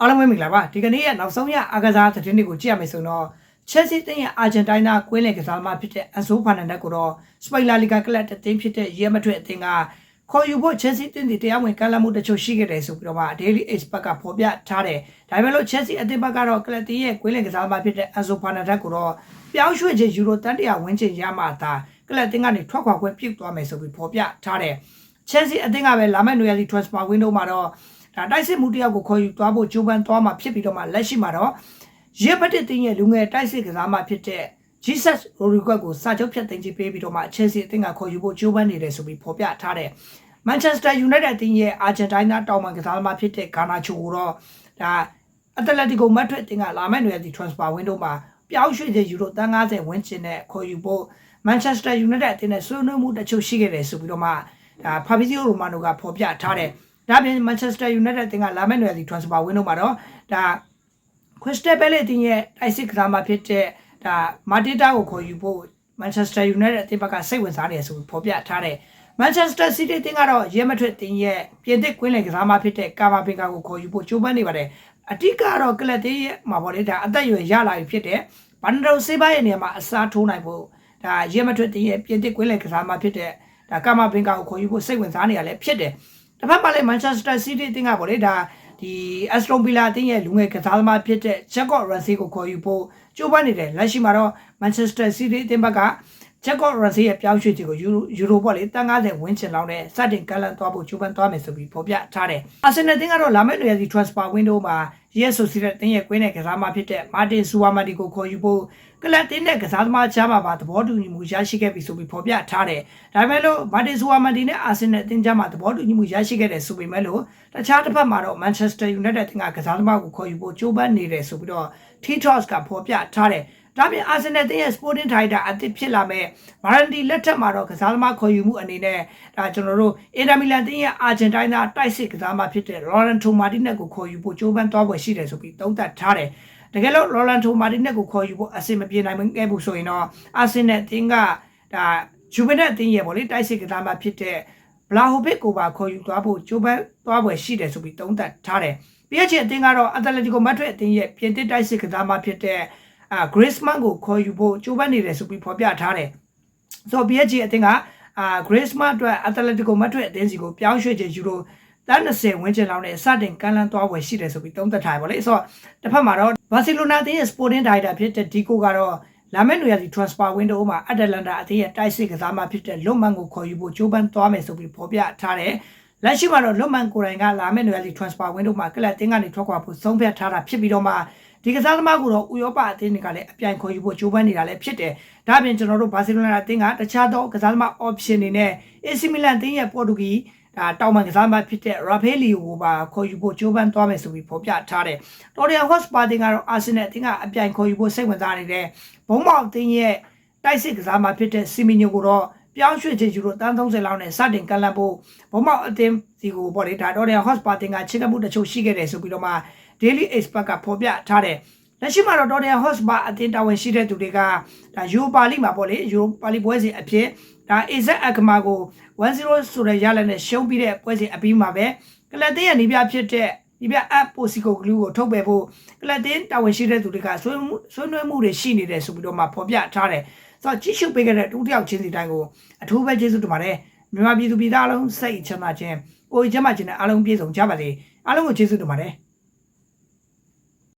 အားလုံးပဲမင်္ဂလာပါဒီကနေ့ရဲ့နောက်ဆုံးရအားကစားသတင်းတွေကိုကြည့်ရမယ်ဆိုတော့ Chelsea တင်းရဲ့အာဂျင်တိုင်းနာကွင်းလယ်ကစားသမားဖြစ်တဲ့အဆိုးဖာနန်ဒက်ကိုတော့စပိန်လာလီဂါကလပ်တတင်းဖြစ်တဲ့ရဲမထွေအသင်းကခေါ်ယူဖို့ Chelsea တင်းဒီတရားဝင်ကမ်းလှမ်းမှုတချို့ရှိခဲ့တယ်ဆိုပြီးတော့မှ Daily Express ကဖော်ပြထားတယ်ဒါပေမဲ့လို့ Chelsea အသင်းဘက်ကတော့ကလပ်တင်းရဲ့ကွင်းလယ်ကစားသမားဖြစ်တဲ့အဆိုးဖာနန်ဒက်ကိုတော့ပြောင်းရွှေ့ခြင်းယူရိုတန်တရာဝန်းကျင်ရမှသာကလပ်တင်းကနေထွက်ခွာခွင့်ပြုသွားမယ်ဆိုပြီးဖော်ပြထားတယ် Chelsea အသင်းကပဲလာမယ့်နွေရာသီ transfer window မှာတော့ ဒါတိုက်စစ်မှုတယောက်ကိုခေါ်ယူသွားဖို့ကြိုးပမ်းသွားမှာဖြစ်ပြီးတော့မှလက်ရှိမှာတော့ရဲဘတ်တစ်တင်းရဲ့လူငယ်တိုက်စစ်ကစားမှဖြစ်တဲ့ Jesus Rodriguez ကိုစာချုပ်ဖြတ်သိမ်းခြင်းပေးပြီးတော့မှ Chelsea အသင်းကခေါ်ယူဖို့ကြိုးပမ်းနေတယ်ဆိုပြီးဖော်ပြထားတယ် Manchester United အသင်းရဲ့ Argentina တောင်ပံကစားသမားဖြစ်တဲ့ Garnacho ကိုတော့ဒါ Atletico Madrid အသင်းကလာမယ့်နွေရာသီ transfer window မှာပြောင်းရွှေ့ခြင်းယူရို350ဝန်းကျင်နဲ့ခေါ်ယူဖို့ Manchester United အသင်းနဲ့ဆွေးနွေးမှုတချို့ရှိခဲ့တယ်ဆိုပြီးတော့မှဒါ Fabrizio Romano ကဖော်ပြထားတယ်။ ဒါပြင် Manchester United အသင်းကလာမယ့်နွေရာသီ transfer window မှာတော့ဒါ Crystal Palace အသင်းရဲ့တိုက်စစ်ကစားမှာဖြစ်တဲ့ဒါ Mateta ကိုခေါ်ယူဖို့ Manchester United အသင်းဘက်ကစိတ်ဝင်စားနေတယ်ဆိုပြီးဖော်ပြထားတယ်။ Manchester City အသင်းကတော့ရဲမထွတ်အသင်းရဲ့ပြင်သစ်ကွင်းလယ်ကစားမှာဖြစ်တဲ့ Camavinga ကိုခေါ်ယူဖို့ကြိုးပမ်းနေပါတယ်။အတိကတော့ကလပ်သေးရဲ့မှာပေါ့လေဒါအသက်အရွယ်ရလာပြီဖြစ်တဲ့ဘန်ဒရိုဆေးဘာရဲ့နေရာမှာအစားထိုးနိုင်ဖို့ဒါရဲမထွတ်အသင်းရဲ့ပြင်သစ်ကွင်းလယ်ကစားမှာဖြစ်တဲ့ဒါ Camavinga ကိုခေါ်ယူဖို့စိတ်ဝင်စားနေရလဲဖြစ်တယ်။ တစ်ဖက်မှာလည်း Manchester City အသင်းကပေါ့လေဒါဒီ Aston Villa အသင်းရဲ့လူငယ်ကစားသမားဖြစ်တဲ့ Jacob Ramsey ကိုခေါ်ယူဖို့ကြိုးပမ်းနေတယ်လက်ရှိမှာတော့ Manchester City အသင်းဘက်က Jacob Ramsey ရဲ့ပြောင်းရွှေ့ခြင်းကိုယူယူရိုပေါ့လေတန်90ဝန်းကျင်လောက်နဲ့စတင်ကမ်းလှမ်းသွားဖို့ကြိုးပမ်းသွားမယ်ဆိုပြီးဖော်ပြထားတယ်။ Arsenal အသင်းကတော့လာမယ့်နွေရာသီ transfer window မှာ Real Sociedad အသင်းရဲ့ကွင်းနဲ့ကစားသမားဖြစ်တဲ့ Martin Suamadi ကိုခေါ်ယူဖို့ကလပ်တင်းနဲ့ကစားသမားချားမှာပါသဘောတူညီမှုရရှိခဲ့ပြီဆိုပြီးဖော်ပြထားတယ်။ဒါပေမဲ့လို့ Martin Suamadi နဲ့ Arsenal အသင်းချားမှာသဘောတူညီမှုရရှိခဲ့တယ်ဆိုပေမဲ့လို့တခြားတစ်ဖက်မှာတော့ Manchester United အသင်းကကစားသမားကိုခေါ်ယူဖို့ကြိုးပမ်းနေတယ်ဆိုပြီးတော့ T-Toss ကဖော်ပြထားတယ်။ ဒါပြင်အာဆင်နယ်တင်းရဲ့ Sporting Director အသစ်ဖြစ်လာမဲ့မာရန်ဒီလက်ထက်မှာတော့ကစားသမားခေါ်ယူမှုအနေနဲ့ဒါကျွန်တော်တို့အင်တာမီလန်တင်းရဲ့အာဂျင်တိုင်းသားတိုက်စစ်ကစားသမားဖြစ်တဲ့ Lorenzo Martinez ကိုခေါ်ယူဖို့ကြိုးပမ်းသွားဖွယ်ရှိတယ်ဆိုပြီးသုံးသပ်ထားတယ်။တကယ်လို့ Lorenzo Martinez ကိုခေါ်ယူဖို့အဆင်မပြေနိုင်ခဲ့ဘူးဆိုရင်တော့အာဆင်နယ်တင်းကဒါဂျူဗန်တက်တင်းရဲ့ဗောလေတိုက်စစ်ကစားသမားဖြစ်တဲ့ဘလာဟိုဘစ်ကိုပါခေါ်ယူသွားဖို့ကြိုးပမ်းသွားဖွယ်ရှိတယ်ဆိုပြီးသုံးသပ်ထားတယ်။ပြည့်ချင်အတင်းကတော့ Atletico Madrid အတင်းရဲ့ပြင်သစ်တိုက်စစ်ကစားသမားဖြစ်တဲ့ အာ Griezmann ကိုခေါ်ယူဖို့ကြိုးပမ်းနေတယ်ဆိုပြီးဖော်ပြထားတယ်။ဆိုတော့ PSG အသင်းကအာ Griezmann အတွက် Atletico Madrid အသင်းစီကိုပြောင်းရွှေ့ခြင်းယူရိုတန်း20ဝန်းကျင်လောက်နဲ့စတင်ကမ်းလှမ်းသွားဝယ်ရှိတယ်ဆိုပြီးသုံးသပ်ထားတယ်ဗောလေ။ဆိုတော့တစ်ဖက်မှာတော့ Barcelona အသင်းရဲ့ Sporting Director ဖြစ်တဲ့ Dico ကတော့လာမယ့်နွေရာသီ transfer window မှာ Atalanta အသင်းရဲ့တိုက်စစ်ကစားမှဖြစ်တဲ့လွတ်မန်ကိုခေါ်ယူဖို့ကြိုးပမ်းသွားမယ်ဆိုပြီးဖော်ပြထားတယ်။လက်ရှိမှာတော့လွတ်မန်ကိုယ်တိုင်ကလာမယ့်နွေရာသီ transfer window မှာကလပ်အသင်းကနေထွက်ခွာဖို့ဆုံးဖြတ်ထားတာဖြစ်ပြီးတော့မှ ဒီကစားသမားကိုတော့ဥရောပအသင်းတွေကလည်းအပြိုင်ခေါ်ယူဖို့ကြိုးပမ်းနေတာလည်းဖြစ်တယ်။ဒါ့အပြင်ကျွန်တော်တို့ဘာစီလိုနာအသင်းကတခြားသောကစားသမား option တွေနဲ့ AC Milan အသင်းရဲ့ပေါ်တူဂီဒါတောင်ပန်ကစားသမားဖြစ်တဲ့ Rafaelio ကိုပါခေါ်ယူဖို့ကြိုးပမ်းသွားမယ်ဆိုပြီးဖော်ပြထားတယ်။ Tottenham Hotspur အသင်းကတော့ Arsenal အသင်းကအပြိုင်ခေါ်ယူဖို့စိတ်ဝင်စားနေတယ်။ဘုံမောက်အသင်းရဲ့တိုက်စစ်ကစားသမားဖြစ်တဲ့ Simeone ကိုတော့ပြောင်းရွှေ့ခြင်းယူရိုတန်း30လောက်နဲ့စတင်ကမ်းလှမ်းဖို့ဘုံမောက်အသင်းစီကိုပေါ့လေဒါတော့ Hotspur အသင်းကချစ်ကမှုတချို့ရှိခဲ့တယ်ဆိုပြီးတော့မှ Daily Express ကဖော်ပြထားတယ်။လက်ရှိမှာတော့ Tottenham Hotspur အသင်းတာဝန်ရှိတဲ့သူတွေကဒါ Europa League မှာပေါ့လေ Europa League ပွဲစဉ်အဖြစ်ဒါ AZ Akma ကို1-0ဆိုတဲ့ရလဒ်နဲ့ရှုံးပြီးတဲ့ပွဲစဉ်အပြီးမှာပဲကလပ်တင်းရဲ့နေပြဖြစ်တဲ့ဒီပြအပ်ပိုစီကိုဂလူးကိုထုတ်ပယ်ဖို့ကလပ်တင်းတာဝန်ရှိတဲ့သူတွေကဆွေးဆွေးနွေးမှုတွေရှိနေတယ်ဆိုပြီးတော့မှဖော်ပြထားတယ်။ဆိုတော့ကြည့်ရှုပေးခဲ့တဲ့တူတယောက်ချင်းစီတိုင်းကိုအထူးပဲကျေးဇူးတင်ပါတယ်။မြန်မာပြည်သူပြည်သားအလုံးစိတ်ချမ်းသာခြင်းကိုယ်ချမ်းသာခြင်းနဲ့အားလုံးပြည့်စုံကြပါစေ။အားလုံးကိုကျေးဇူးတင်ပါတယ်။